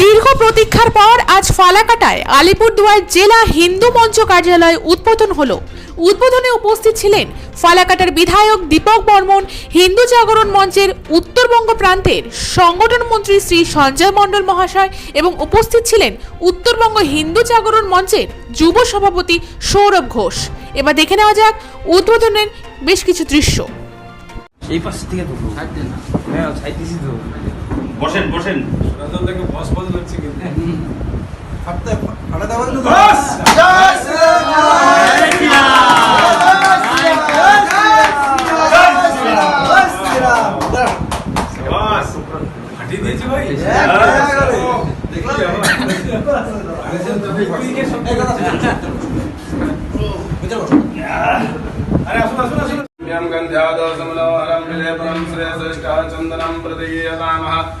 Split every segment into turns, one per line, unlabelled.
দীর্ঘ প্রতীক্ষার পর আজ ফালাকাটায় আলিপুরদুয়ার জেলা হিন্দু মঞ্চ কার্যালয় উদ্বোধন হলো। উদ্বোধনে উপস্থিত ছিলেন ফালাকাটার বিধায়ক দীপক বর্মন হিন্দু জাগরণ মঞ্চের উত্তরবঙ্গ প্রান্তের সংগঠন মন্ত্রী শ্রী সঞ্জয় মণ্ডল মহাশয় এবং উপস্থিত ছিলেন উত্তরবঙ্গ হিন্দু জাগরণ মঞ্চের যুব সভাপতি সৌরভ ঘোষ। এবার দেখে নেওয়া যাক উদ্বোধনের বেশ কিছু দৃশ্য।
এই পাশ থেকে হ্যাঁ
বসেন বসেন
রাজন থেকে বস বস লাগছে কিন্তু বস হাঁটি দিয়েছি ভাই আরে আসুন আসুন আসুন यं गन्ध्यादोसमलोहरं विलेपनं श्रेयश्रेष्ठः चन्दनं प्रदीयतामः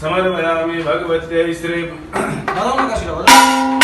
समर्पयामि भगवत्यै श्री